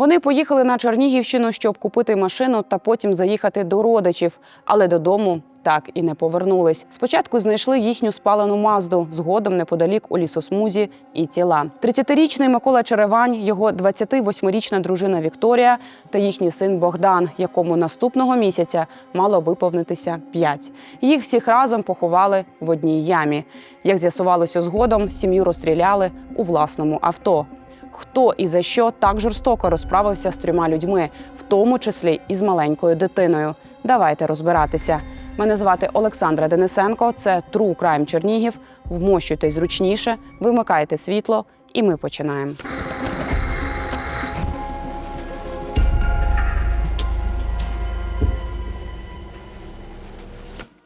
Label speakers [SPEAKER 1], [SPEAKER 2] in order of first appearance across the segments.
[SPEAKER 1] Вони поїхали на Чернігівщину, щоб купити машину та потім заїхати до родичів, але додому. Так і не повернулись. Спочатку знайшли їхню спалену мазду, згодом неподалік у лісосмузі і тіла. 30-річний Микола Черевань, його 28-річна дружина Вікторія та їхній син Богдан, якому наступного місяця мало виповнитися 5. Їх всіх разом поховали в одній ямі. Як з'ясувалося згодом, сім'ю розстріляли у власному авто. Хто і за що так жорстоко розправився з трьома людьми, в тому числі і з маленькою дитиною. Давайте розбиратися. Мене звати Олександра Денисенко. Це True Crime Чернігів. Вмощуйтесь зручніше, вимикайте світло, і ми починаємо.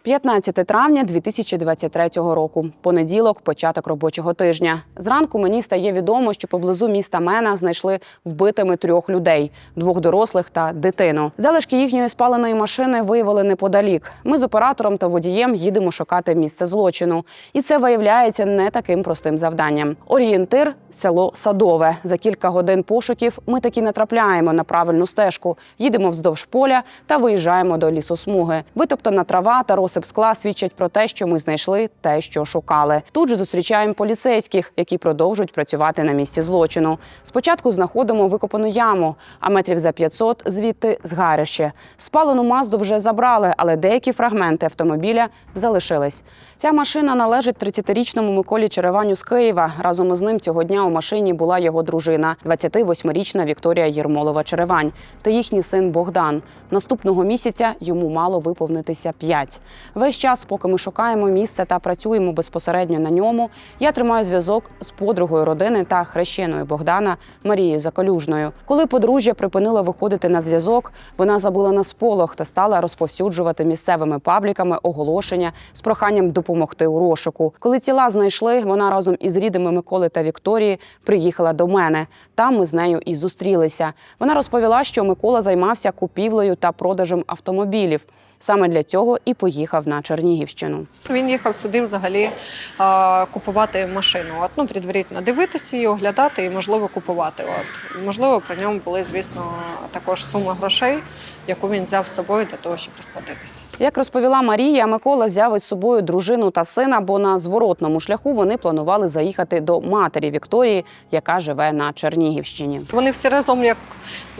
[SPEAKER 1] 15 травня 2023 року. Понеділок, початок робочого тижня. Зранку мені стає відомо, що поблизу міста Мена знайшли вбитими трьох людей: двох дорослих та дитину. Залишки їхньої спаленої машини виявили неподалік. Ми з оператором та водієм їдемо шукати місце злочину, і це виявляється не таким простим завданням. Орієнтир село Садове. За кілька годин пошуків ми таки натрапляємо на правильну стежку. Їдемо вздовж поля та виїжджаємо до лісосмуги. Витоптана трава та розсип скла свідчать про те, що ми знайшли те, що шукали. Тут же зустрічаємо поліцейських, які продовжують працювати на місці злочину. Спочатку знаходимо викопану яму, а метрів за 500 звідти згарище. Спалену мазду вже забрали, але деякі фрагменти автомобіля залишились. Ця машина належить 30-річному Миколі Череваню з Києва. Разом із ним цього дня у машині була його дружина, 28-річна Вікторія Єрмолова Черевань та їхній син Богдан. Наступного місяця йому мало виповнитися 5. Весь час, поки ми шукаємо місце та працюємо безпосередньо на ньому, я тримаю зв'язок з подругою родини та хрещеною Богдана Марією Закалюжною. Коли подружжя припинило виходити на зв'язок, вона забула на сполох та стала розповсюджувати місцевими пабліками оголошення з проханням допомогти у розшуку. Коли тіла знайшли, вона разом із рідними Миколи та Вікторії приїхала до мене. Там ми з нею і зустрілися. Вона розповіла, що Микола займався купівлею та продажем автомобілів. Саме для цього і поїхав на Чернігівщину.
[SPEAKER 2] Він їхав сюди взагалі а, купувати машину. От, ну, предварительно дивитися її, оглядати і, можливо, купувати. От. Можливо, при ньому були, звісно, також сума грошей, яку він взяв з собою для того, щоб розплатитися.
[SPEAKER 1] Як розповіла Марія, Микола взяв із собою дружину та сина, бо на зворотному шляху вони планували заїхати до матері Вікторії, яка живе на Чернігівщині.
[SPEAKER 2] Вони всі разом як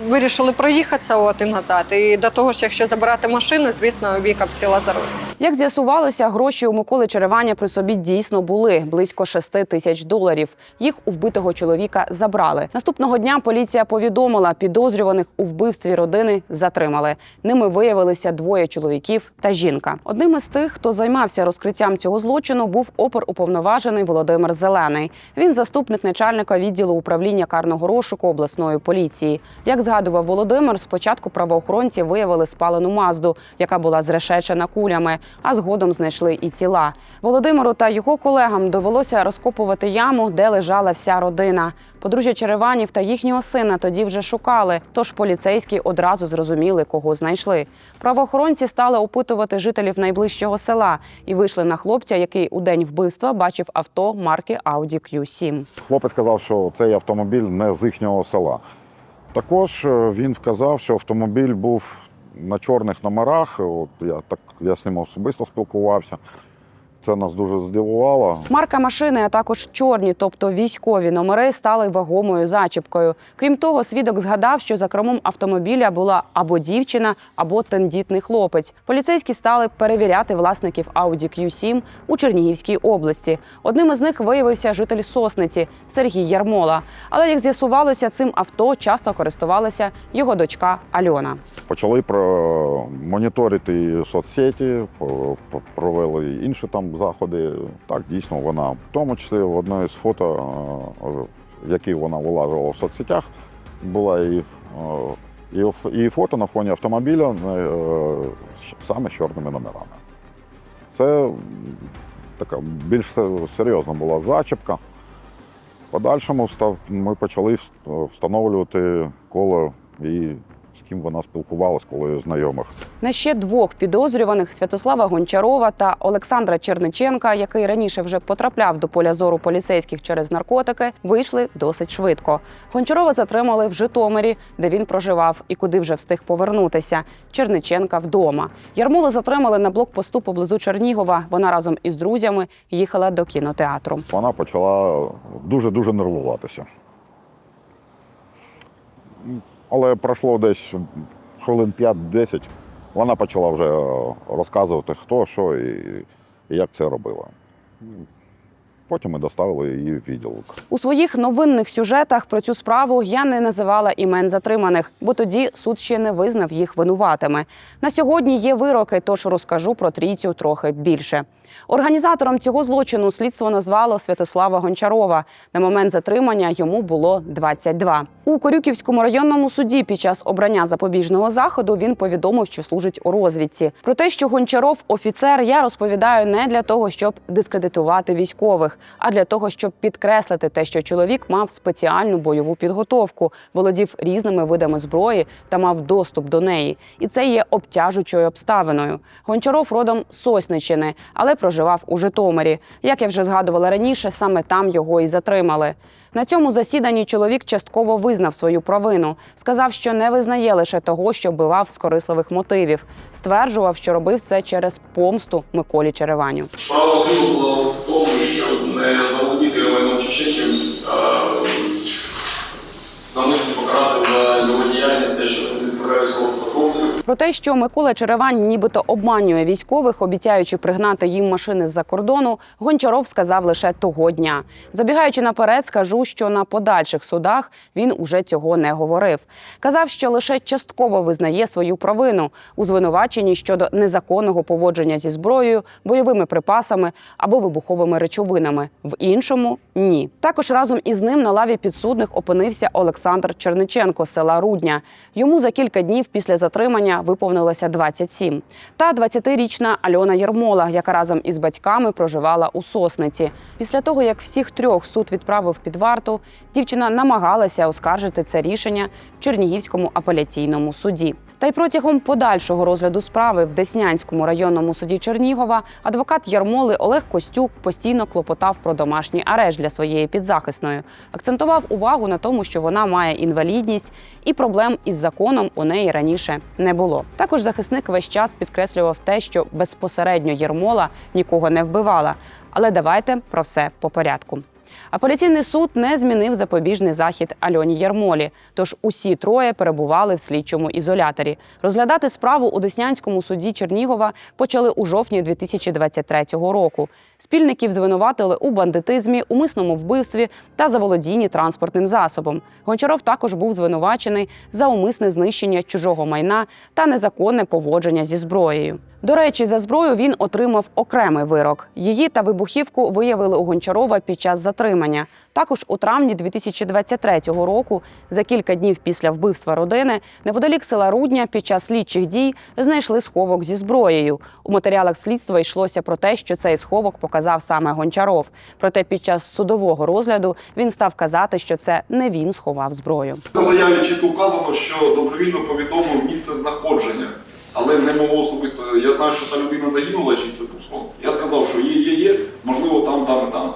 [SPEAKER 2] вирішили проїхатися от і назад. І до того ж, якщо забирати машину, звісно, Віка б сіла за руль.
[SPEAKER 1] Як з'ясувалося, гроші у Миколи Череваня при собі дійсно були близько 6 тисяч доларів. Їх у вбитого чоловіка забрали. Наступного дня поліція повідомила, підозрюваних у вбивстві родини затримали. Ними виявилися двоє чоловіків та жінка. Одним із тих, хто займався розкриттям цього злочину, був опер уповноважений Володимир Зелений. Він заступник начальника відділу управління карного розшуку обласної поліції. Як згадував Володимир, спочатку правоохоронці виявили спалену мазду, яка була зрешечена кулями, а згодом знайшли і тіла. Володимиру та його колегам довелося розкопувати яму, де лежала вся родина. Подружжя Череванів та їхнього сина тоді вже шукали, тож поліцейські одразу зрозуміли, кого знайшли. Правоохоронці стали опитувати жителів найближчого села і вийшли на хлопця, який у день вбивства бачив авто марки Audi Q7.
[SPEAKER 3] Хлопець сказав, що цей автомобіль не з їхнього села. Також е, він вказав, що автомобіль був на чорних номерах. От я так я з ним особисто спілкувався. Це нас дуже здивувало.
[SPEAKER 1] Марка машини, а також чорні, тобто військові номери, стали вагомою зачіпкою. Крім того, свідок згадав, що за кермом автомобіля була або дівчина, або тендітний хлопець. Поліцейські стали перевіряти власників Audi Q7 у Чернігівській області. Одним із них виявився житель Сосниці Сергій Ярмола. Але як з'ясувалося, цим авто часто користувалася його дочка Альона.
[SPEAKER 3] Почали про моніторити соцсеті, провели інші там заходи. Так, дійсно, вона в тому числі в одної з фото, е, які вона вилажувала в соцсетях, була і, е, і, і фото на фоні автомобіля е, саме з чорними номерами. Це така більш серйозна була зачіпка. В подальшому ми почали встановлювати коло її з ким вона спілкувалась, коли знайомих.
[SPEAKER 1] На ще двох підозрюваних Святослава Гончарова та Олександра Черниченка, який раніше вже потрапляв до поля зору поліцейських через наркотики, вийшли досить швидко. Гончарова затримали в Житомирі, де він проживав і куди вже встиг повернутися. Черниченка вдома. Ярмолу затримали на блокпосту поблизу Чернігова. Вона разом із друзями їхала до кінотеатру.
[SPEAKER 3] Вона почала дуже-дуже нервуватися. Але пройшло десь хвилин 5-10. Вона почала вже розказувати, хто, що і, і як це робила. Потім ми доставили її в відділок.
[SPEAKER 1] У своїх новинних сюжетах про цю справу я не називала імен затриманих, бо тоді суд ще не визнав їх винуватими. На сьогодні є вироки, тож розкажу про трійцю трохи більше. Організатором цього злочину слідство назвало Святослава Гончарова. На момент затримання йому було 22. У Корюківському районному суді під час обрання запобіжного заходу він повідомив, що служить у розвідці. Про те, що Гончаров офіцер, я розповідаю не для того, щоб дискредитувати військових, а для того, щоб підкреслити те, що чоловік мав спеціальну бойову підготовку, володів різними видами зброї та мав доступ до неї. І це є обтяжучою обставиною. Гончаров родом з Сосничини, але проживав у Житомирі. Як я вже згадувала раніше, саме там його і затримали. На цьому засіданні чоловік частково визнав свою провину. Сказав, що не визнає лише того, що вбивав з корисливих мотивів. Стверджував, що робив це через помсту Миколі Череваню.
[SPEAKER 4] Справа виникла в тому, щоб не заволодіти майном чи ще чимось, а навмисно покарати за його діяльність, те, що він відправляє військовослужбовців.
[SPEAKER 1] Про те, що Микола Черевань нібито обманює військових, обіцяючи пригнати їм машини з-за кордону, Гончаров сказав лише того дня. Забігаючи наперед, скажу, що на подальших судах він уже цього не говорив. Казав, що лише частково визнає свою провину у звинуваченні щодо незаконного поводження зі зброєю, бойовими припасами або вибуховими речовинами. В іншому ні. Також разом із ним на лаві підсудних опинився Олександр Черниченко з села Рудня. Йому за кілька днів після затримання виповнилося 27. Та 20-річна Альона Єрмола, яка разом із батьками проживала у Сосниці. Після того, як всіх трьох суд відправив під варту, дівчина намагалася оскаржити це рішення в Чернігівському апеляційному суді. Та й протягом подальшого розгляду справи в Деснянському районному суді Чернігова адвокат Ярмоли Олег Костюк постійно клопотав про домашній арешт для своєї підзахисної. Акцентував увагу на тому, що вона має інвалідність і проблем із законом у неї раніше не було. Також захисник весь час підкреслював те, що безпосередньо Єрмола нікого не вбивала. Але давайте про все по порядку. Апеляційний суд не змінив запобіжний захід Альоні Єрмолі, тож усі троє перебували в слідчому ізоляторі. Розглядати справу у Деснянському суді Чернігова почали у жовтні 2023 року. Спільників звинуватили у бандитизмі, умисному вбивстві та заволодінні транспортним засобом. Гончаров також був звинувачений за умисне знищення чужого майна та незаконне поводження зі зброєю. До речі, за зброю він отримав окремий вирок. Її та вибухівку виявили у Гончарова під час затримання. Також у травні 2023 року, за кілька днів після вбивства родини, неподалік села Рудня під час слідчих дій знайшли сховок зі зброєю. У матеріалах слідства йшлося про те, що цей сховок показав саме Гончаров. Проте під час судового розгляду він став казати, що це не він сховав зброю.
[SPEAKER 5] У заяві чітко вказано, що добровільно повідомив місце знаходження, але не мого особисто. Я знаю, що та людина загинула, чи це був сон. Я сказав, що є, є, є, можливо, там, там і там.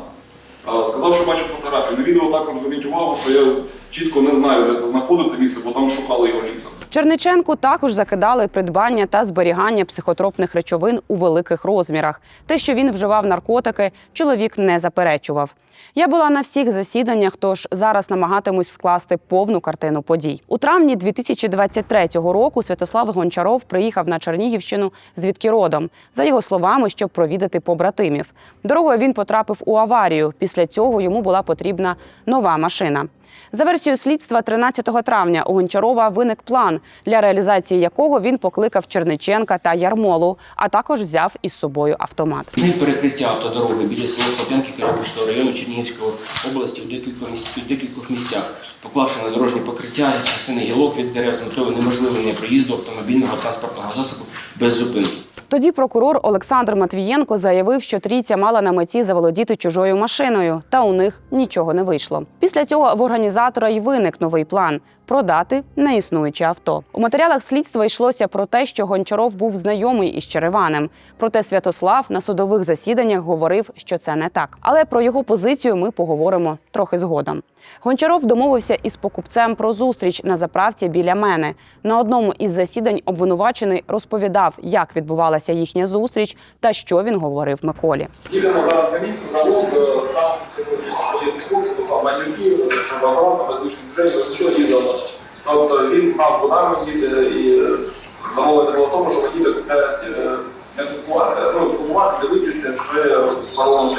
[SPEAKER 5] Сказав, що бачу фотографію. На відео також зверніть увагу, що я чітко не знаю, де це знаходиться місце, бо там шукали його лісом.
[SPEAKER 1] Черниченку також закидали придбання та зберігання психотропних речовин у великих розмірах. Те, що він вживав наркотики, чоловік не заперечував. Я була на всіх засіданнях, тож зараз намагатимусь скласти повну картину подій. У травні 2023 року Святослав Гончаров приїхав на Чернігівщину, звідки родом, за його словами, щоб провідати побратимів. Дорогою він потрапив у аварію. Після цього йому була потрібна нова машина. За версією слідства, 13 травня у Гончарова виник план, для реалізації якого він покликав Черниченка та Ярмолу, а також взяв із собою автомат.
[SPEAKER 6] Перекриття автодороги біля села Хлоп'янки Кирапольського району Чернігівської області у декількох у декількох місцях, поклавши на дорожнє покриття частини гілок від дерев з метою унеможливлення проїзду автомобільного транспортного засобу без зупинки.
[SPEAKER 1] Тоді прокурор Олександр Матвієнко заявив, що трійця мала на меті заволодіти чужою машиною, та у них нічого не вийшло. Після цього в організатора й виник новий план продати неіснуюче авто. У матеріалах слідства йшлося про те, що Гончаров був знайомий із Череваним. Проте Святослав на судових засіданнях говорив, що це не так. Але про його позицію ми поговоримо трохи згодом. Гончаров домовився із покупцем про зустріч на заправці біля мене. На одному із засідань обвинувачений розповідав, як відбувалася їхня зустріч та що він говорив Миколі.
[SPEAKER 7] Їдемо зараз на місце, завод, е, там що є сходство, там малюки, обратно воздушні двері, нічого їздило. Тобто він знав, куди ми їде, і домовити було тому, що купляти, е, не купувати, ну, дивитися вже паровому.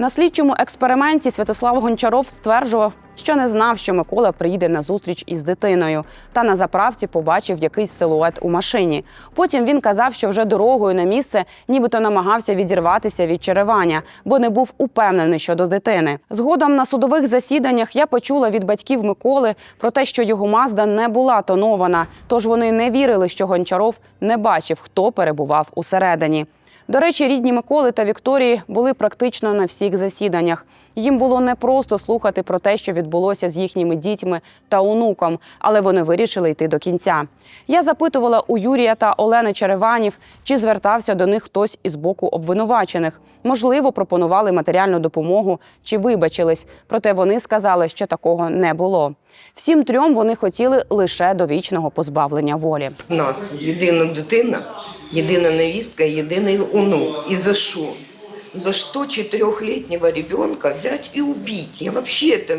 [SPEAKER 1] На слідчому експерименті Святослав Гончаров стверджував, що не знав, що Микола приїде на зустріч із дитиною, та на заправці побачив якийсь силует у машині. Потім він казав, що вже дорогою на місце нібито намагався відірватися від черевання, бо не був упевнений щодо дитини. Згодом на судових засіданнях я почула від батьків Миколи про те, що його мазда не була тонована, тож вони не вірили, що Гончаров не бачив, хто перебував усередині. До речі, рідні Миколи та Вікторії були практично на всіх засіданнях. Їм було не просто слухати про те, що відбулося з їхніми дітьми та онуком, але вони вирішили йти до кінця. Я запитувала у Юрія та Олени Череванів, чи звертався до них хтось із боку обвинувачених. Можливо, пропонували матеріальну допомогу чи вибачились. Проте вони сказали, що такого не було. Всім трьом вони хотіли лише довічного позбавлення волі.
[SPEAKER 8] У нас єдина дитина, єдина невістка, єдиний онук. І за що? За что четырехлетнего ребенка взять и убить? Я вообще это,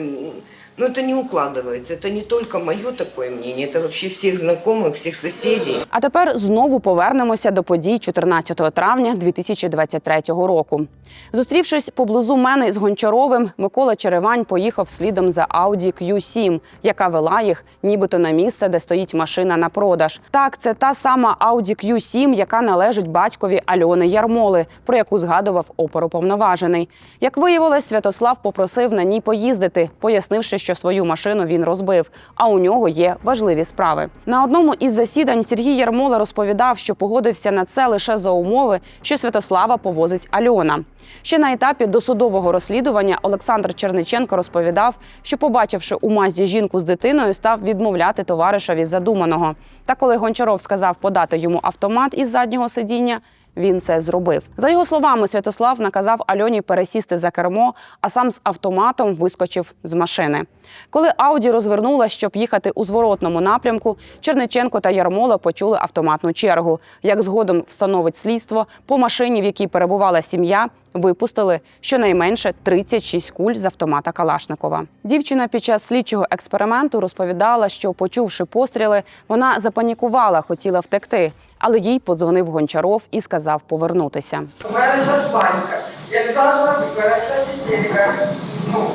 [SPEAKER 8] ну это не укладывается. Это не только мое такое мнение, это вообще всех знакомых, всех соседей.
[SPEAKER 1] А тепер знову повернемося до подій 14 травня 2023 року. Зустрівшись поблизу мене з Гончаровим, Микола Черевань поїхав слідом за Audi Q7, яка вела їх нібито на місце, де стоїть машина на продаж. Так, це та сама Audi Q7, яка належить батькові Альони Ярмоли, про яку згадував оперуповноважений. Як виявилось, Святослав попросив на ній поїздити, пояснивши, що свою машину він розбив, а у нього є важливі справи. На одному із засідань Сергій Ярмола розповідав, що погодився на це лише за умови, що Святослава повозить Альона. Ще на етапі досудового розслідування Олександр Черниченко розповідав, що, побачивши у мазі жінку з дитиною, став відмовляти товаришеві задуманого. Та коли Гончаров сказав подати йому автомат із заднього сидіння, він це зробив. За його словами, Святослав наказав Альоні пересісти за кермо, а сам з автоматом вискочив з машини. Коли Ауді розвернула, щоб їхати у зворотному напрямку, Черниченко та Ярмола почули автоматну чергу. Як згодом встановить слідство, по машині, в якій перебувала сім'я, випустили щонайменше 36 куль з автомата Калашникова. Дівчина під час слідчого експерименту розповідала, що, почувши постріли, вона запанікувала, хотіла втекти, але їй подзвонив Гончаров і сказав повернутися.
[SPEAKER 9] У меня началась паника. Я меня началась истерика. Ну,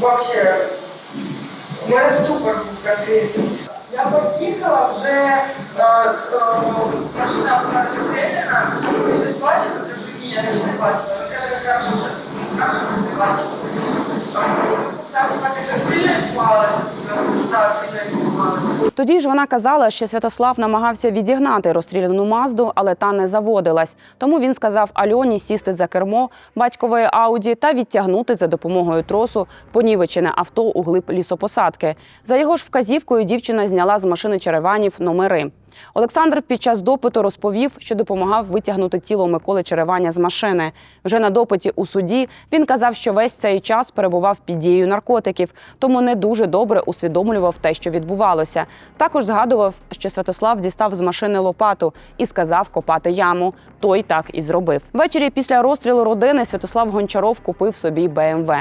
[SPEAKER 9] вообще, у меня ступор був. Я поїхала вже, е, е, машина була розстріляна, щось ні,
[SPEAKER 1] Тоді ж вона казала, що Святослав намагався відігнати розстріляну мазду, але та не заводилась. Тому він сказав Альоні сісти за кермо батькової Ауді та відтягнути за допомогою тросу понівечене авто у глиб лісопосадки. За його ж вказівкою дівчина зняла з машини Череванів номери. Олександр під час допиту розповів, що допомагав витягнути тіло Миколи Череваня з машини. Вже на допиті у суді він казав, що весь цей час перебував під дією наркотиків, тому не дуже добре усвідомлював те, що відбувалося. Також згадував, що Святослав дістав з машини лопату і сказав копати яму. Той так і зробив. Ввечері після розстрілу родини Святослав Гончаров купив собі БМВ.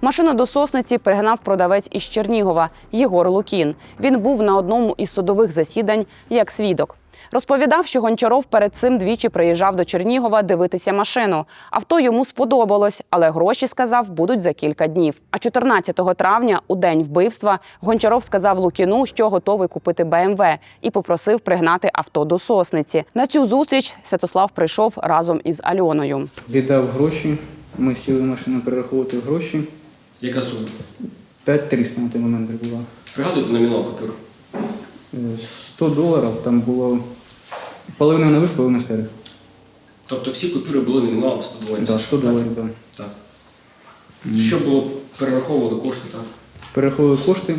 [SPEAKER 1] Машину до сосниці пригнав продавець із Чернігова Єгор Лукін. Він був на одному із судових засідань як свідок. Розповідав, що Гончаров перед цим двічі приїжджав до Чернігова дивитися машину. Авто йому сподобалось, але гроші сказав будуть за кілька днів. А 14 травня, у день вбивства, Гончаров сказав Лукіну, що готовий купити БМВ, і попросив пригнати авто до сосниці. На цю зустріч Святослав прийшов разом із Альоною.
[SPEAKER 10] Віддав гроші. Ми сіли в машину перераховувати гроші.
[SPEAKER 6] Яка сума?
[SPEAKER 10] 5300 на той момент була.
[SPEAKER 6] Пригадуєте номінал купюр?
[SPEAKER 10] Е, 100 доларів там було половина нових, половина старих.
[SPEAKER 6] Тобто всі купюри були номіналом 100 доларів.
[SPEAKER 10] Да, 100 доларів, да.
[SPEAKER 6] Так. Що було, перераховували кошти, так?
[SPEAKER 10] Перераховували кошти,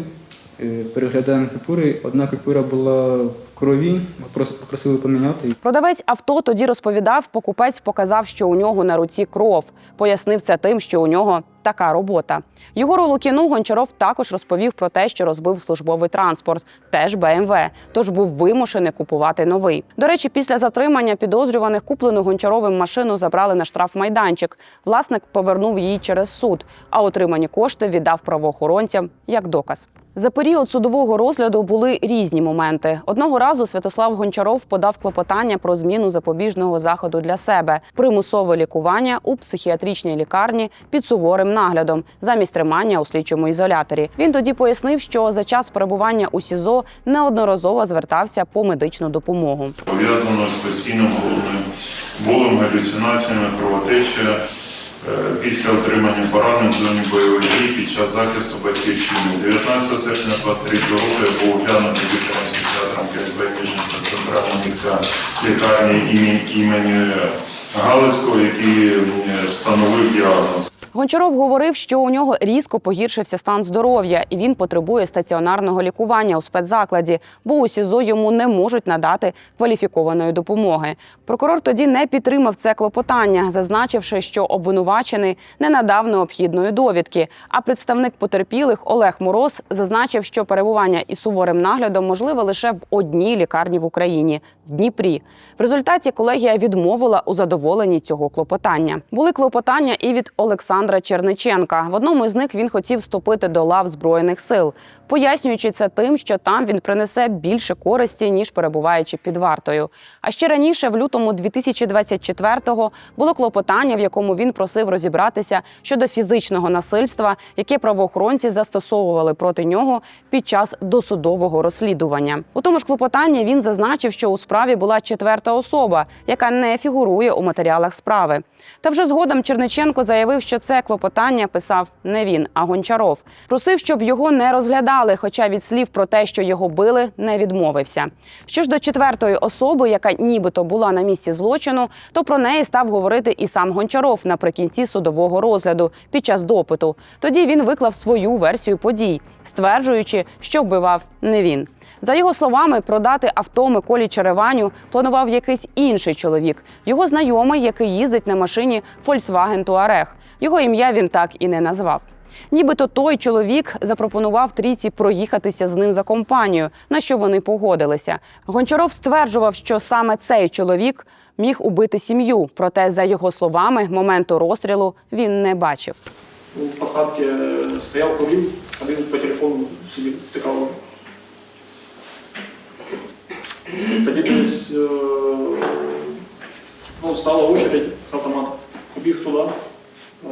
[SPEAKER 10] е, переглядаємо купюри. Одна купюра була в крові, ми просто попросили поміняти.
[SPEAKER 1] Продавець авто тоді розповідав, покупець показав, що у нього на руці кров. Пояснив це тим, що у нього така робота. Єгору Лукіну Гончаров також розповів про те, що розбив службовий транспорт, теж БМВ, тож був вимушений купувати новий. До речі, після затримання підозрюваних куплену Гончаровим машину забрали на штрафмайданчик. Власник повернув її через суд, а отримані кошти віддав правоохоронцям як доказ. За період судового розгляду були різні моменти. Одного разу Святослав Гончаров подав клопотання про зміну запобіжного заходу для себе примусове лікування у психіатричній лікарні під суворим наглядом замість тримання у слідчому ізоляторі. Він тоді пояснив, що за час перебування у СІЗО неодноразово звертався по медичну допомогу.
[SPEAKER 11] пов'язано з постійним головним болем, галюцинаціями, кровотеча е, після отримання поранень в зоні бойових дій під час захисту батьківщини. 19 серпня 23 року я був оглянутий лікарем психіатром КСБ Ніжника центральної міська лікарні імені Галицького, який е, встановив діагноз.
[SPEAKER 1] Гончаров говорив, що у нього різко погіршився стан здоров'я, і він потребує стаціонарного лікування у спецзакладі, бо у СІЗО йому не можуть надати кваліфікованої допомоги. Прокурор тоді не підтримав це клопотання, зазначивши, що обвинувачений не надав необхідної довідки. А представник потерпілих Олег Мороз зазначив, що перебування із суворим наглядом можливе лише в одній лікарні в Україні в Дніпрі. В результаті колегія відмовила у задоволенні цього клопотання. Були клопотання і від Олександра Черниченка. В одному із них він хотів вступити до лав збройних сил, пояснюючи це тим, що там він принесе більше користі ніж перебуваючи під вартою. А ще раніше, в лютому 2024-го, було клопотання, в якому він просив розібратися щодо фізичного насильства, яке правоохоронці застосовували проти нього під час досудового розслідування. У тому ж клопотанні він зазначив, що у справі була четверта особа, яка не фігурує у матеріалах справи. Та вже згодом Черниченко заявив, що це клопотання писав не він, а Гончаров. Просив, щоб його не розглядали, хоча від слів про те, що його били, не відмовився. Що ж до четвертої особи, яка нібито була на місці злочину, то про неї став говорити і сам Гончаров наприкінці судового розгляду під час допиту. Тоді він виклав свою версію подій, стверджуючи, що вбивав не він. За його словами, продати авто Миколі Череваню планував якийсь інший чоловік, його знайомий, який їздить на машині Volkswagen Touareg. Його ім'я він так і не назвав. Нібито той чоловік запропонував трійці проїхатися з ним за компанію, на що вони погодилися. Гончаров стверджував, що саме цей чоловік міг убити сім'ю. Проте, за його словами, моменту розстрілу він не бачив.
[SPEAKER 12] в посадке э, стоял, курил, один по телефону сидит, втыкал. Тоді десь е, ну, стала очередь з автомата. Побіг туди. Е,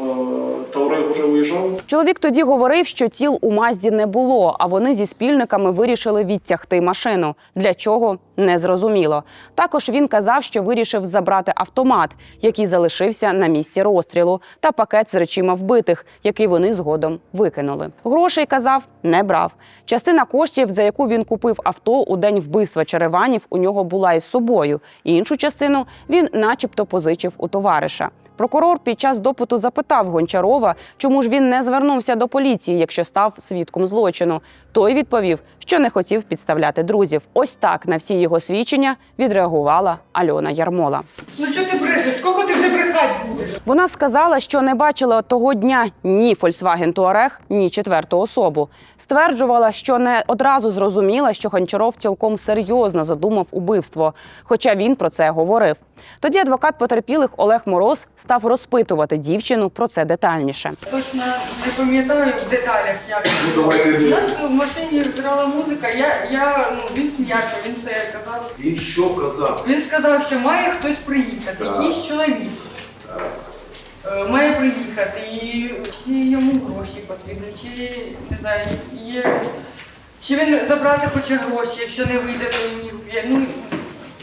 [SPEAKER 12] Таурег вже виїжджав.
[SPEAKER 1] Чоловік тоді говорив, що тіл у Мазді не було, а вони зі спільниками вирішили відтягти машину. Для чого не зрозуміло. Також він казав, що вирішив забрати автомат, який залишився на місці розстрілу, та пакет з речима вбитих, який вони згодом викинули. Грошей казав, не брав. Частина коштів, за яку він купив авто у день вбивства Череванів, у нього була із собою. Іншу частину він, начебто, позичив у товариша. Прокурор під час допиту запитав Гончарова, чому ж він не звернувся до поліції, якщо став свідком злочину. Той відповів, що не хотів підставляти друзів. Ось так на всі його свідчення відреагувала Альона Ярмола.
[SPEAKER 9] Ну що ти брешеш? Скільки ти вже брехати будеш?
[SPEAKER 1] Вона сказала, що не бачила того дня ні Volkswagen Touareg, ні четверту особу. Стверджувала, що не одразу зрозуміла, що Гончаров цілком серйозно задумав убивство, хоча він про це говорив. Тоді адвокат потерпілих Олег Мороз став розпитувати дівчину про це детальніше.
[SPEAKER 9] Точно не пам'ятаю в деталях, як. У нас в машині грала музика, я, я, ну, він сміявся, він це казав.
[SPEAKER 7] Він що казав?
[SPEAKER 9] Він сказав, що має хтось приїхати,
[SPEAKER 7] Так.
[SPEAKER 9] якийсь чоловік. Е, Має приїхати і, і йому гроші потрібні, чи не знаю, є. Чи він забрати хоче гроші, якщо не вийде, то вб'є. Ну,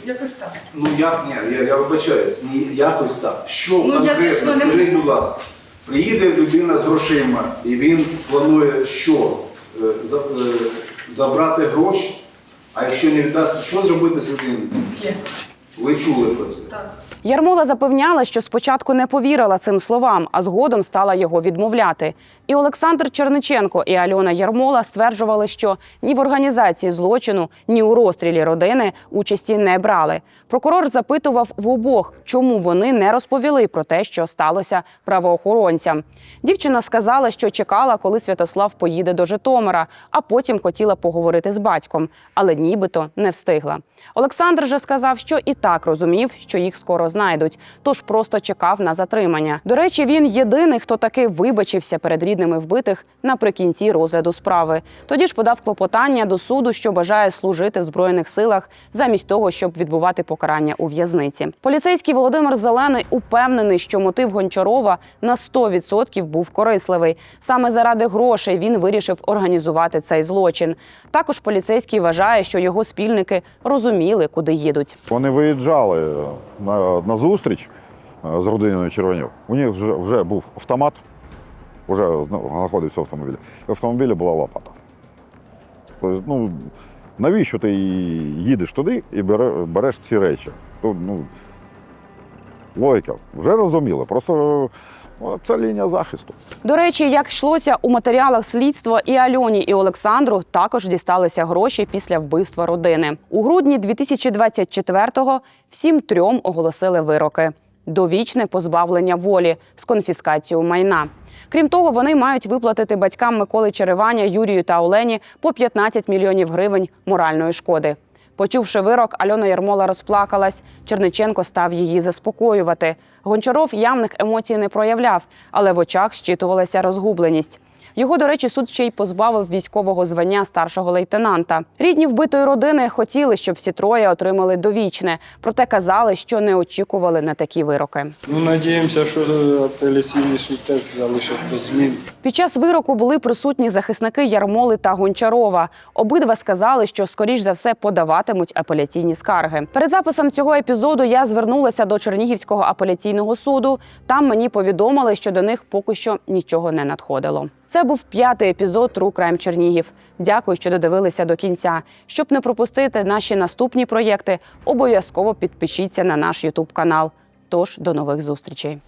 [SPEAKER 9] якось так.
[SPEAKER 7] Ну як ні, я, я вибачаюсь, ні, якось так. Що
[SPEAKER 9] Ну, я
[SPEAKER 7] конкретно,
[SPEAKER 9] точно не
[SPEAKER 7] скажіть,
[SPEAKER 9] можу.
[SPEAKER 7] будь ласка, приїде людина з грошима і він планує що? Е, за- е, забрати гроші, а якщо не віддасть, то що зробити з людиною?
[SPEAKER 9] Вб'є.
[SPEAKER 7] Ви чули про це?
[SPEAKER 1] Ярмола запевняла, що спочатку не повірила цим словам, а згодом стала його відмовляти. І Олександр Черниченко і Альона Ярмола стверджували, що ні в організації злочину, ні у розстрілі родини участі не брали. Прокурор запитував в обох, чому вони не розповіли про те, що сталося правоохоронцям. Дівчина сказала, що чекала, коли Святослав поїде до Житомира, а потім хотіла поговорити з батьком, але нібито не встигла. Олександр же сказав, що і так розумів, що їх скоро знайдуть, тож просто чекав на затримання. До речі, він єдиний, хто таки вибачився перед рідними вбитих наприкінці розгляду справи. Тоді ж подав клопотання до суду, що бажає служити в збройних силах замість того, щоб відбувати покарання у в'язниці. Поліцейський Володимир Зелений упевнений, що мотив Гончарова на 100% був корисливий. Саме заради грошей він вирішив організувати цей злочин. Також поліцейський вважає, що його спільники розуміли, куди їдуть.
[SPEAKER 3] Вони виїжджали на, на зустріч е, з родиною Червонів. У них вже, вже був автомат, вже знаходився в автомобілі. В автомобілі була лопата. Тобто, ну, навіщо ти їдеш туди і береш ці речі? Тут, ну, логіка. Вже розуміли. Просто це лінія захисту.
[SPEAKER 1] До речі, як йшлося у матеріалах слідства, і Альоні, і Олександру також дісталися гроші після вбивства родини. У грудні 2024-го всім трьом оголосили вироки. Довічне позбавлення волі з конфіскацією майна. Крім того, вони мають виплатити батькам Миколи Череваня, Юрію та Олені по 15 мільйонів гривень моральної шкоди. Почувши вирок, Альона Ярмола розплакалась. Черниченко став її заспокоювати. Гончаров явних емоцій не проявляв, але в очах щитувалася розгубленість. Його, до речі, суд ще й позбавив військового звання старшого лейтенанта. Рідні вбитої родини хотіли, щоб всі троє отримали довічне, проте казали, що не очікували на такі вироки.
[SPEAKER 12] Ну, надіємося, що апеляційний суд теж залишить без змін.
[SPEAKER 1] Під час вироку були присутні захисники Ярмоли та Гончарова. Обидва сказали, що скоріш за все подаватимуть апеляційні скарги. Перед записом цього епізоду я звернулася до Чернігівського апеляційного суду. Там мені повідомили, що до них поки що нічого не надходило. Це був п'ятий епізод True Crime Чернігів. Дякую, що додивилися до кінця. Щоб не пропустити наші наступні проєкти, обов'язково підпишіться на наш Ютуб канал. Тож до нових зустрічей.